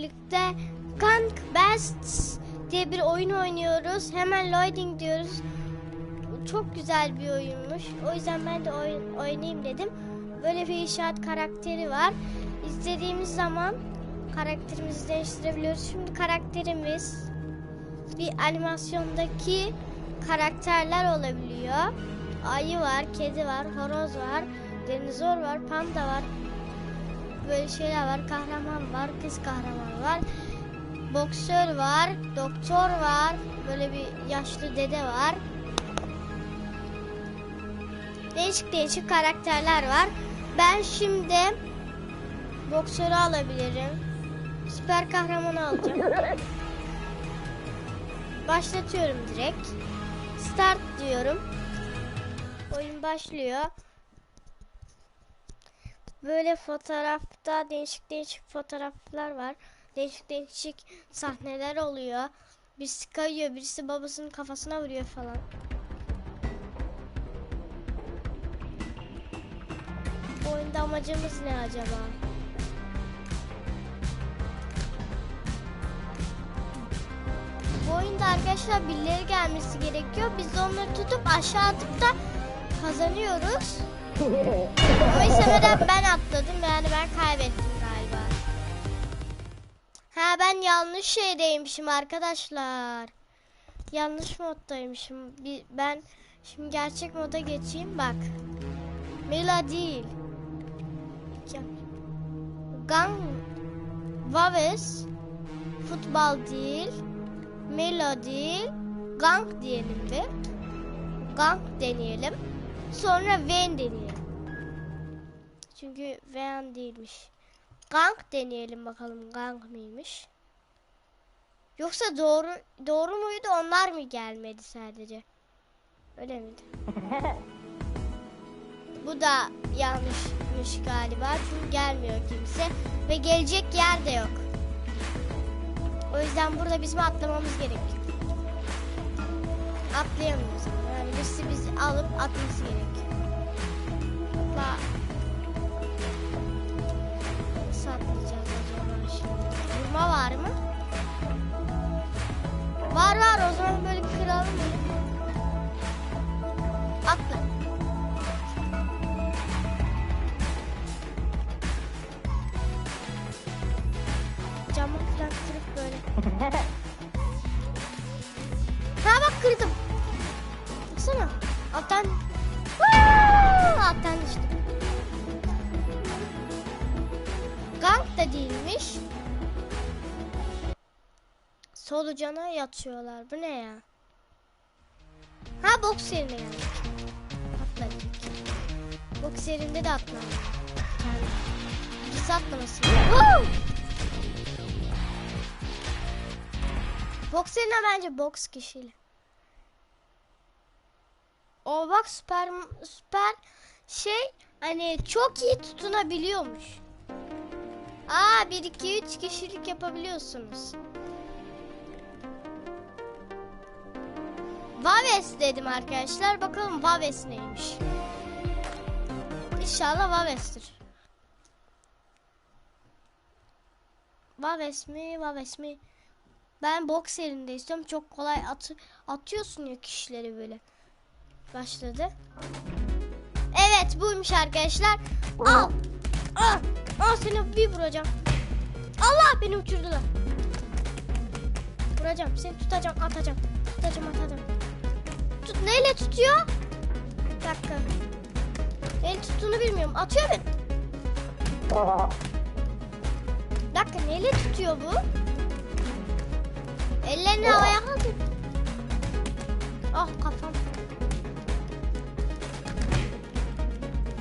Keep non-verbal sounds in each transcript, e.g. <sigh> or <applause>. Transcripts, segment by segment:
birlikte Gank Bests diye bir oyun oynuyoruz. Hemen loading diyoruz. Çok güzel bir oyunmuş. O yüzden ben de oyun, oynayayım dedim. Böyle bir inşaat karakteri var. İstediğimiz zaman karakterimizi değiştirebiliyoruz. Şimdi karakterimiz bir animasyondaki karakterler olabiliyor. Ayı var, kedi var, horoz var, dinozor var, panda var. Böyle şeyler var. Kahraman var, kız kahraman var. Boksör var, doktor var. Böyle bir yaşlı dede var. Değişik değişik karakterler var. Ben şimdi boksörü alabilirim. Süper kahramanı alacağım. Başlatıyorum direkt. Start diyorum. Oyun başlıyor. Böyle fotoğrafta değişik değişik fotoğraflar var. Değişik değişik sahneler oluyor. Birisi kayıyor, birisi babasının kafasına vuruyor falan. Bu oyunda amacımız ne acaba? Bu oyunda arkadaşlar birileri gelmesi gerekiyor. Biz onları tutup aşağı atıp da kazanıyoruz. O istemeden ben atladım yani ben kaybettim galiba. Ha ben yanlış şeydeymişim arkadaşlar. Yanlış moddaymışım. Ben şimdi gerçek moda geçeyim bak. Mela değil. Gang Vaves futbol değil. Melo değil. Gang diyelim bir. Gang deneyelim. Sonra Ven deneyelim. Çünkü Ven değilmiş. Gang deneyelim bakalım Gang mıymış? Yoksa doğru doğru muydu onlar mı gelmedi sadece? Öyle miydi? <laughs> Bu da yanlışmış galiba çünkü gelmiyor kimse ve gelecek yer de yok. O yüzden burada bizim atlamamız gerekiyor. Atlayamıyoruz. Yani birisi bizi alıp atması gerekiyor. Yatıyorlar. Bu ne ya? Ha boks yerine yani. Atladık. Boks yerinde de atlamak. Yani atlamasın. Woo! Boks yerine bence boks kişiyle. O bak süper süper şey hani çok iyi tutunabiliyormuş. Aa 1 2 3 kişilik yapabiliyorsunuz. Vaves dedim arkadaşlar. Bakalım Vaves neymiş. İnşallah Vaves'tir. Vaves mi? Vaves mi? Ben boks yerinde istiyorum. Çok kolay at atıyorsun ya kişileri böyle. Başladı. Evet buymuş arkadaşlar. Al. Al. Al seni bir vuracağım. Allah beni uçurdular. Vuracağım. Seni tutacağım, atacağım. Tutacağım, atacağım. Tut neyle tutuyor? Bir dakika. El tuttuğunu bilmiyorum. Atıyor beni. Bir dakika neyle tutuyor bu? Ellerini havaya kaldır. Ah kafam.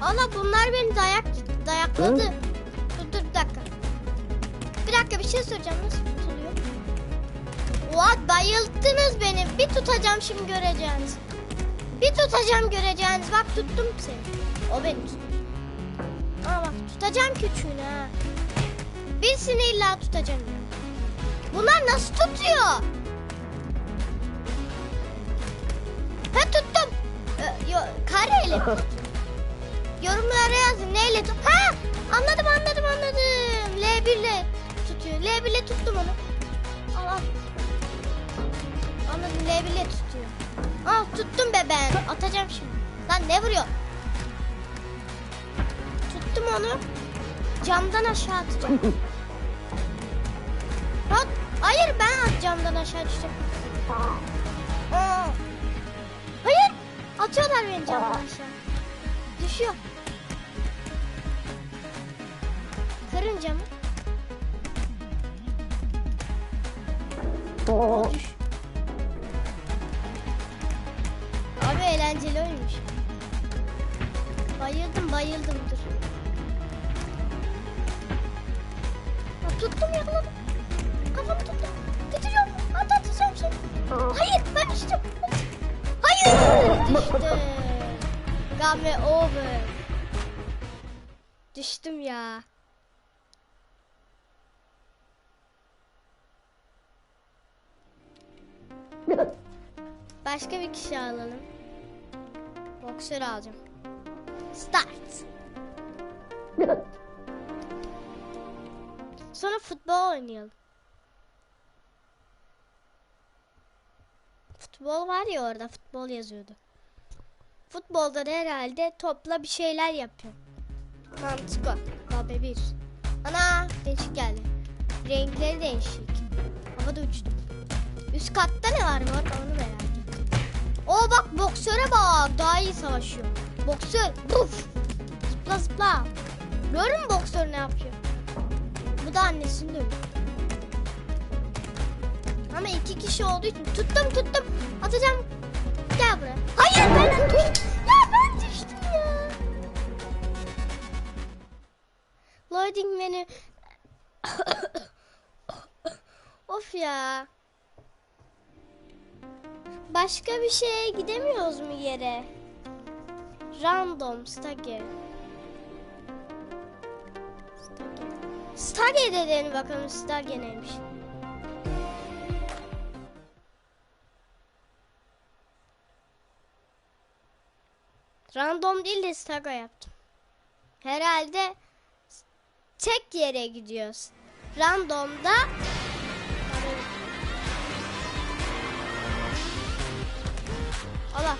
Allah bunlar beni dayak dayakladı. Dur dur bir dakika. Bir dakika bir şey soracağım. Nasıl tutuluyor? Oha bayılttınız beni. Bir tutacağım şimdi göreceğiniz. Bir tutacağım göreceğiniz. Bak tuttum seni. O beni tuttu. Aa bak tutacağım küçüğünü ha. Birisini illa tutacağım. Bunlar nasıl tutuyor? Ha tuttum. Ee, yo, kareyle mi <laughs> tuttum? Yorumlara yazın neyle tut. Ha anladım anladım anladım. L1 ile tutuyor. L1'le tuttum onu. Anladım L1'le tutuyor. Al tuttum be ben. Atacağım şimdi. Lan ne vuruyor? Tuttum onu. Camdan aşağı atacağım. <laughs> Bak. Hayır ben at camdan aşağı düştüm. Aa. Hayır. Atıyorlar beni camdan aşağı. Düşüyor. Kırın camı. Aa, düş. Eğlenceli oymuş. Bayıldım bayıldım dur. Ha, tuttum yakaladım. Kafamı tuttum. Tutacağım. At atacağım şimdi. Hayır ben düştüm. Hayır düştüm. Game over. Düştüm ya. Başka bir kişi alalım. Boksör alacağım. Start. Sonra futbol oynayalım. Futbol var ya orada futbol yazıyordu. Futbolda da herhalde topla bir şeyler yapıyor. Mantıklı. Babe bir. Ana değişik geldi. Renkleri değişik. Havada uçtum. Üst katta ne var mı? Onu merak Oo bak boksöre bak. Daha iyi savaşıyor. Boksör. Buf. Zıpla zıpla. Görün mü boksör ne yapıyor? Bu da annesini dövüyor. Ama iki kişi olduğu için tuttum tuttum. Atacağım. Gel buraya. Hayır ben düştüm. Ya ben düştüm ya. Loading menü. <coughs> of ya. Başka bir şeye gidemiyoruz mu yere? Random stage. Stage. Stage dedelim bakalım stage neymiş. Random değil de Staga yaptım. Herhalde tek yere gidiyoruz. Randomda Allah.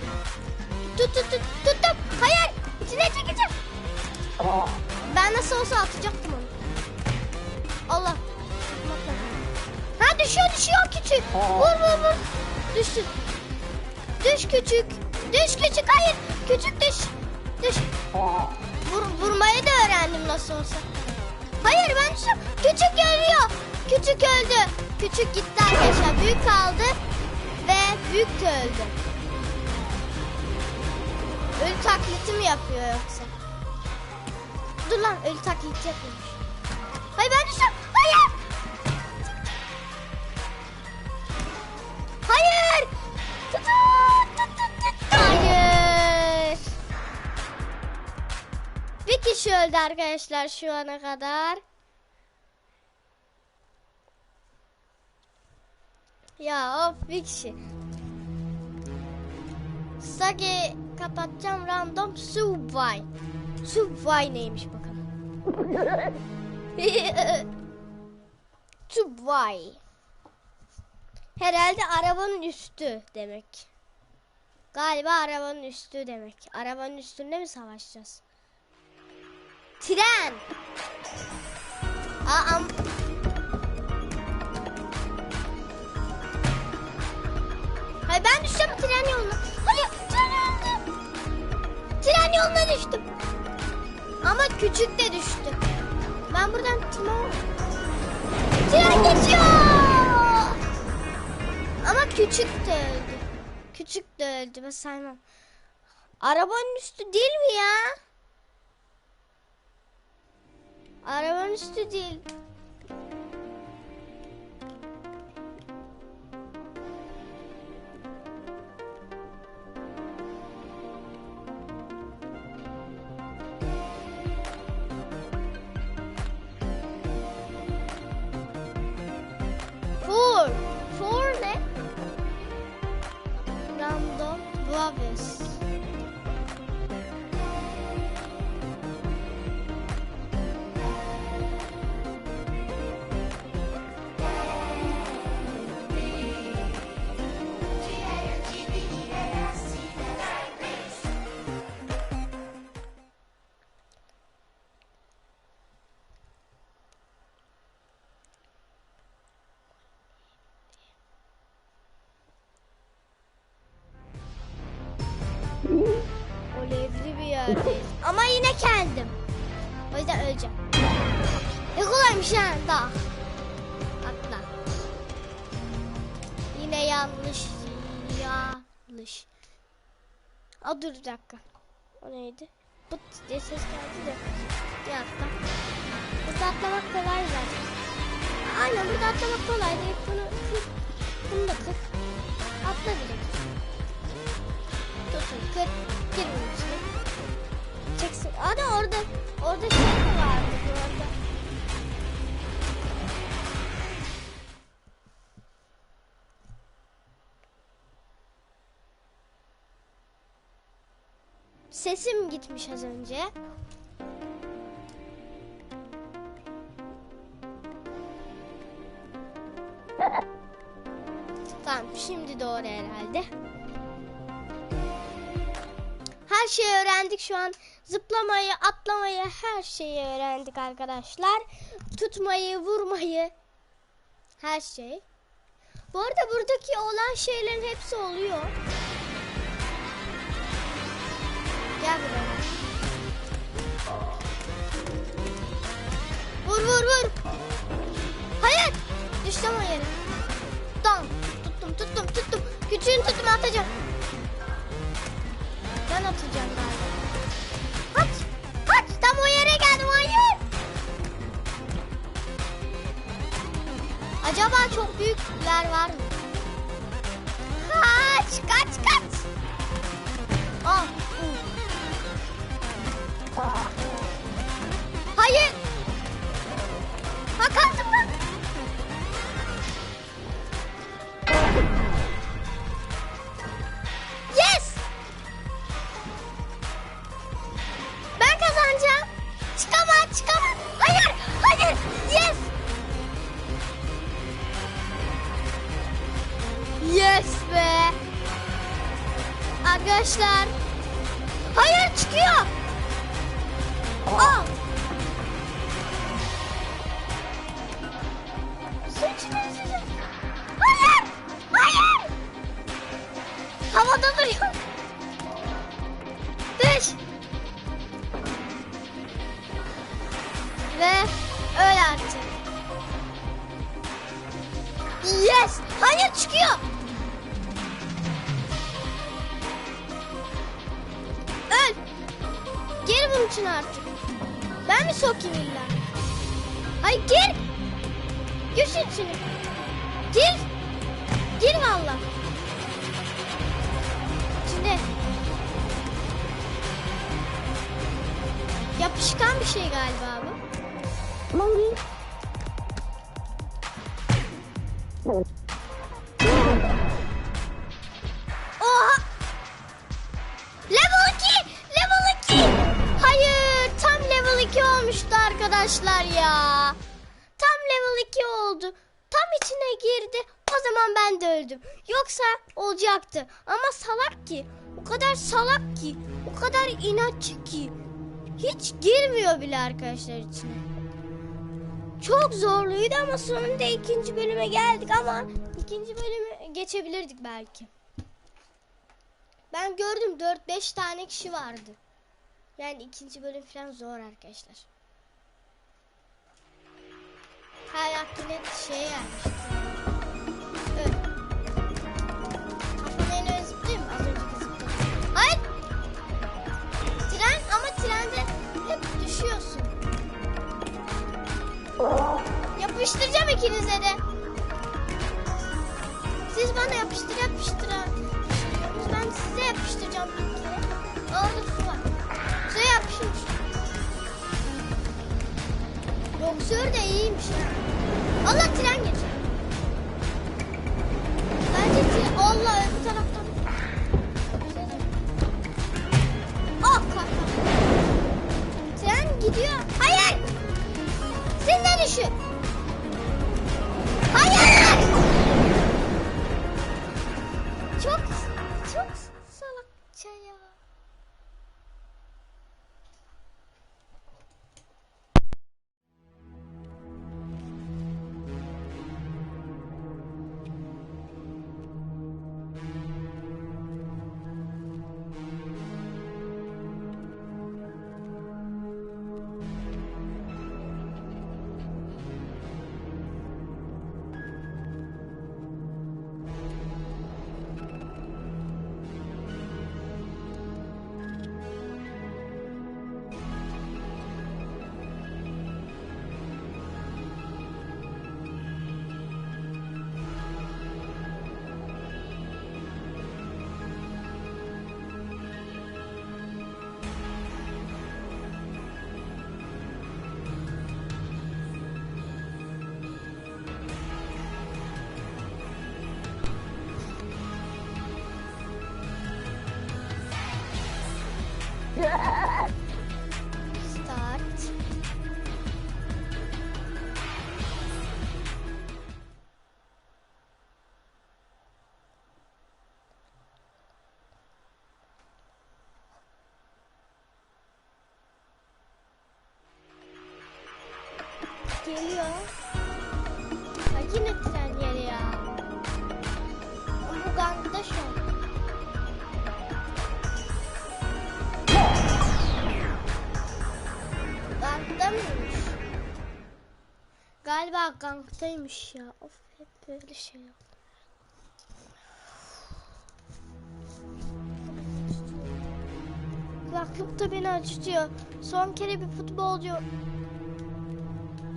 Tut tut tut tuttum. Hayır. İçine çekeceğim. Ben nasıl olsa atacaktım onu. Allah. Ha düşüyor düşüyor küçük. Vur vur vur. Düştü. Düş küçük. Düş küçük hayır. Küçük düş. Düş. Vur, vurmayı da öğrendim nasıl olsa. Hayır ben düştüm. Küçük ölüyor. Küçük öldü. Küçük gitti arkadaşlar. Büyük kaldı. Ve büyük de öldü. Ölü taklidi mi yapıyor yoksa? Dur lan ölü taklidi yapıyormuş. Hayır ben düştüm. Hayır. Hayır. Tut, tut, tut, tut, tut. Hayır. Bir kişi öldü arkadaşlar şu ana kadar. Ya of bir kişi. Sage kapatacağım random subway. Subway neymiş bakalım. <laughs> subway. Herhalde arabanın üstü demek. Galiba arabanın üstü demek. Arabanın üstünde mi savaşacağız? Tren. Aa, Hayır ben düşeceğim tren yoluna. Tren yoluna. Düştüm. Ama küçük de düştü. Ben buradan tren... Tren geçiyor. Ama küçük de öldü. Küçük de öldü ben saymam. Arabanın üstü değil mi ya? Arabanın üstü değil. Ama yine kendim. O yüzden öleceğim. Ne kolaymış ha daha. Atla. Yine yanlış. Yanlış. Aa dur bir dakika. O neydi? Pıt diye ses geldi de. Bir atla. Burada atlamak kolay zaten. Aynen burada atlamak kolay değil. Bunu. Bunu da kır. Atla direkt. Tutun kır. Gir Çeksin. Ana orada. Orada şey mi vardı bu arada? Sesim gitmiş az önce. Tamam şimdi doğru herhalde. Her şeyi öğrendik şu an. Zıplamayı, atlamayı, her şeyi öğrendik arkadaşlar. Tutmayı, vurmayı, her şey. Bu arada buradaki olan şeylerin hepsi oluyor. Gel buraya. Vur vur vur. Hayır. Düştüm o yere. Tamam. Tuttum tuttum tuttum. Küçüğünü tuttum atacağım. Ben atacağım galiba. Acaba çok büyükler var mı? Kaç. Kaç kaç. Ah. uh. Hayır. Olacaktı. Ama salak ki. O kadar salak ki. O kadar inatçı ki. Hiç girmiyor bile arkadaşlar içine. Çok zorluydu ama sonunda ikinci bölüme geldik ama ikinci bölümü geçebilirdik belki. Ben gördüm 4-5 tane kişi vardı. Yani ikinci bölüm falan zor arkadaşlar. Her aklına şeye gelmiş. İkinize de. Galiba gangdaymış ya. Of hep böyle şey oldu. Kulaklık da beni acıtıyor. Son kere bir futbolcu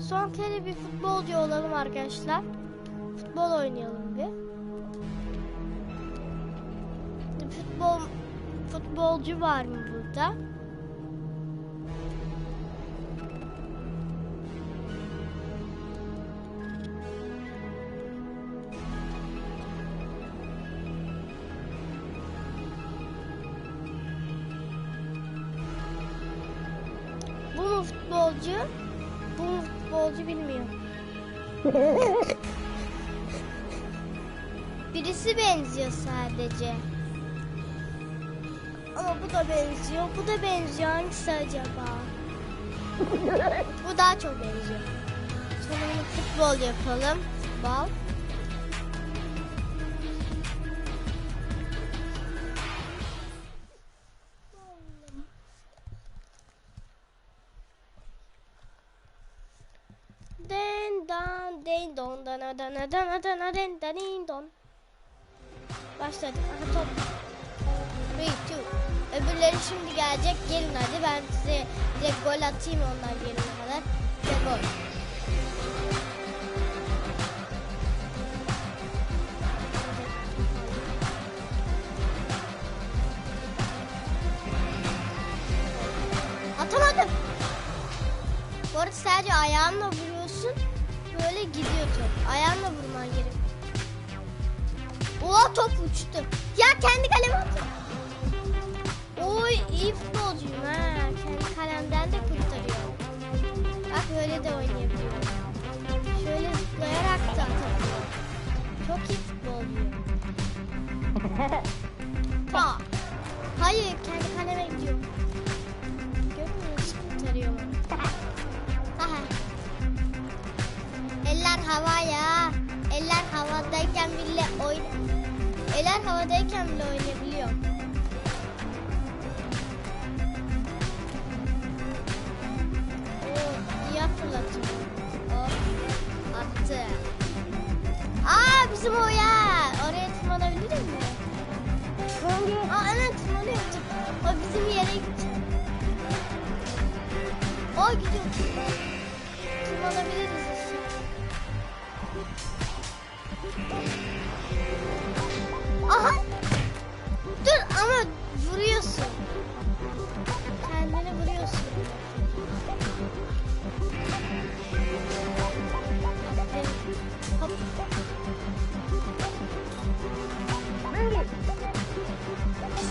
Son kere bir futbolcu olalım arkadaşlar. Futbol oynayalım bir. Futbol futbolcu var mı burada? Benziyor sadece. Ama bu da benziyor, bu da benziyor. Hangisi acaba? bu daha çok benziyor. Sonra bunu futbol yapalım. Bal. Den dan den don dana dana dana dana den danin don. Başladık. Aha top. Three, two. Öbürleri şimdi gelecek. Gelin hadi ben size direkt gol atayım onlar gelene kadar. Ve gol. Atamadım. Bu arada sadece ayağınla vuruyorsun. Böyle gidiyor top. Ayağınla vurman gerek. Oha top uçtu. Ya kendi kaleme attım. Oy iyi futbolcuyum ha. Kendi kalemden de kurtarıyorum. Bak böyle de oynayabiliyorum. Şöyle zıplayarak da atabiliyorum. Çok iyi futbolcuyum. <laughs> Pa. Hayır kendi kaleme gidiyorum. Görmüyor musun? Kurtarıyorum. Aha. Eller havaya. Eller havadayken bile oyn. Eller havadayken bile oynayabiliyor. Oo, iyi fırlatıyor. Hop, attı. Aa bizim o ya. Oraya tırmanabilir mi? Aa evet tırmanıyorduk. O bizim yere gidecek. O gidiyor. Tırmanabiliriz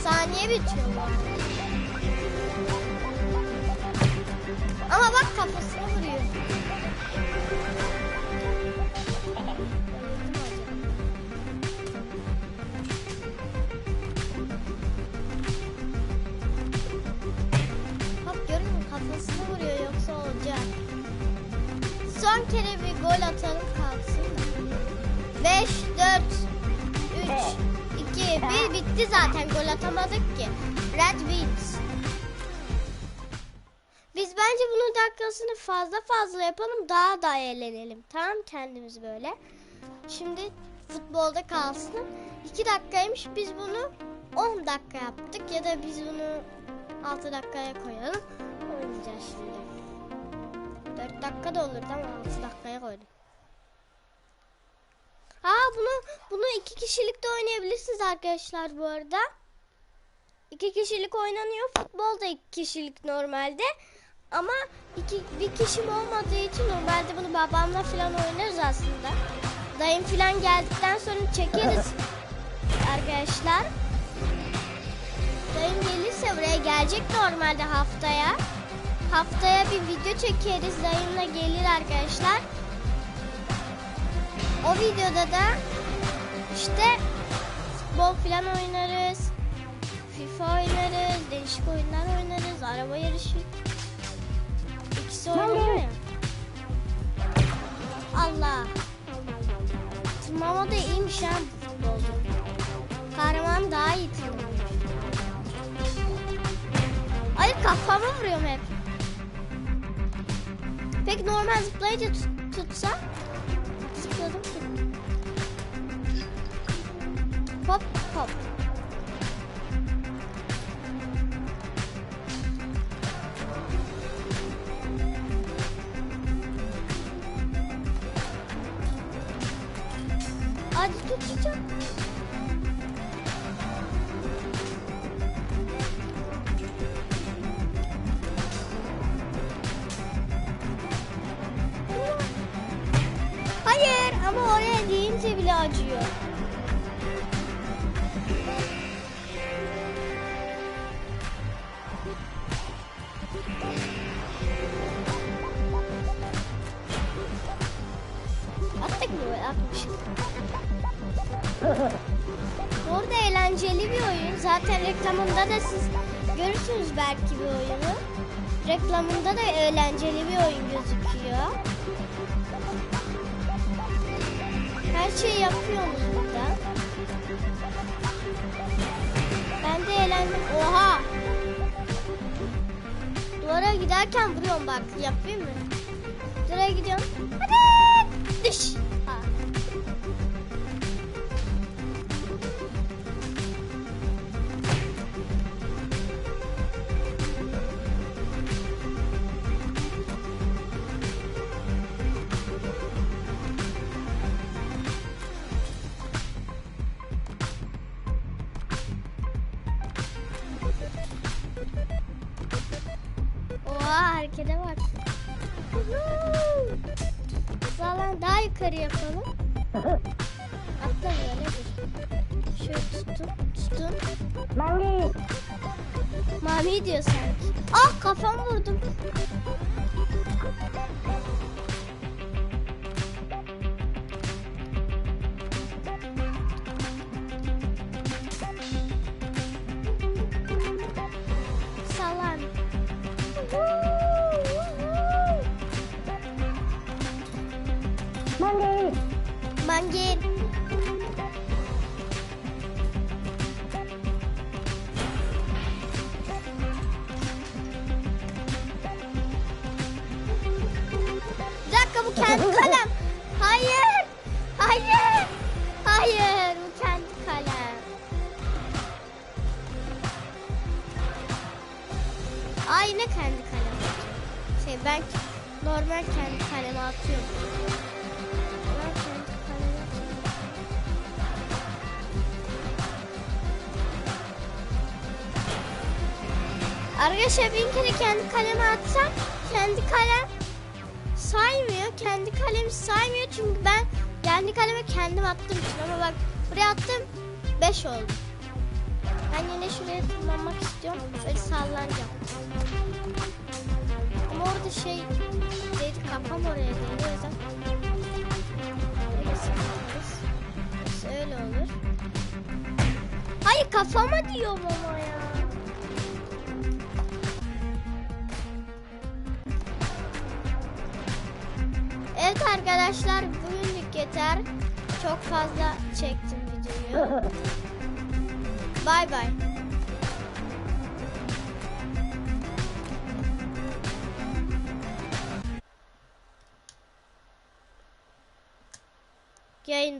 Saniye bitiyor. Ama bak kafasına fazla fazla yapalım daha da eğlenelim. Tamam kendimiz böyle. Şimdi futbolda kalsın. 2 dakikaymış biz bunu 10 dakika yaptık ya da biz bunu 6 dakikaya koyalım. Oynayacağız şimdi. 4 dakika da olurdu ama 6 dakikaya koydum. Aa bunu bunu iki kişilikte oynayabilirsiniz arkadaşlar bu arada. İki kişilik oynanıyor. Futbol da iki kişilik normalde. Ama iki, bir kişim olmadığı için normalde bunu babamla falan oynarız aslında. Dayım falan geldikten sonra çekeriz <laughs> arkadaşlar. Dayım gelirse buraya gelecek normalde haftaya. Haftaya bir video çekeriz. Dayımla gelir arkadaşlar. O videoda da işte futbol falan oynarız. FIFA oynarız. Değişik oyunlar oynarız. Araba yarışı. İkisi oynuyor ya. Allah. Tırmanma da iyiymiş ha futbolcu. Kahraman daha iyi tırmanıyor. Ay kafama vuruyorum hep. Peki normal zıplayınca tut, tutsa? Zıpladım. Hop hop. Zaten reklamında da siz görürsünüz belki bir oyunu. Reklamında da eğlenceli bir oyun gözüküyor. Her şeyi yapıyorsunuz burada. Ben de eğlendim. Oha! Duvara giderken vuruyorum bak. Yapayım mı? Duvara gidiyorum. Yukarı yapalım. Atla böyle dur. Şöyle tutun, tutun. Mangi. Mami diyor sanki. Ah kafam vurdum. Manggil Arkadaşlar bin kere kendi kaleme atsam kendi kalem saymıyor. Kendi kalemi saymıyor çünkü ben kendi kaleme kendim attım için ama bak buraya attım 5 oldu. Ben yine şuraya tırmanmak istiyorum. Böyle sallanacağım. Ama orada şey dedi kafam oraya değil o yüzden öyle olur. Hayır kafama diyorum ama ya. Evet arkadaşlar bugünlük yeter. Çok fazla çektim videoyu. <laughs> Bay bay. Yayın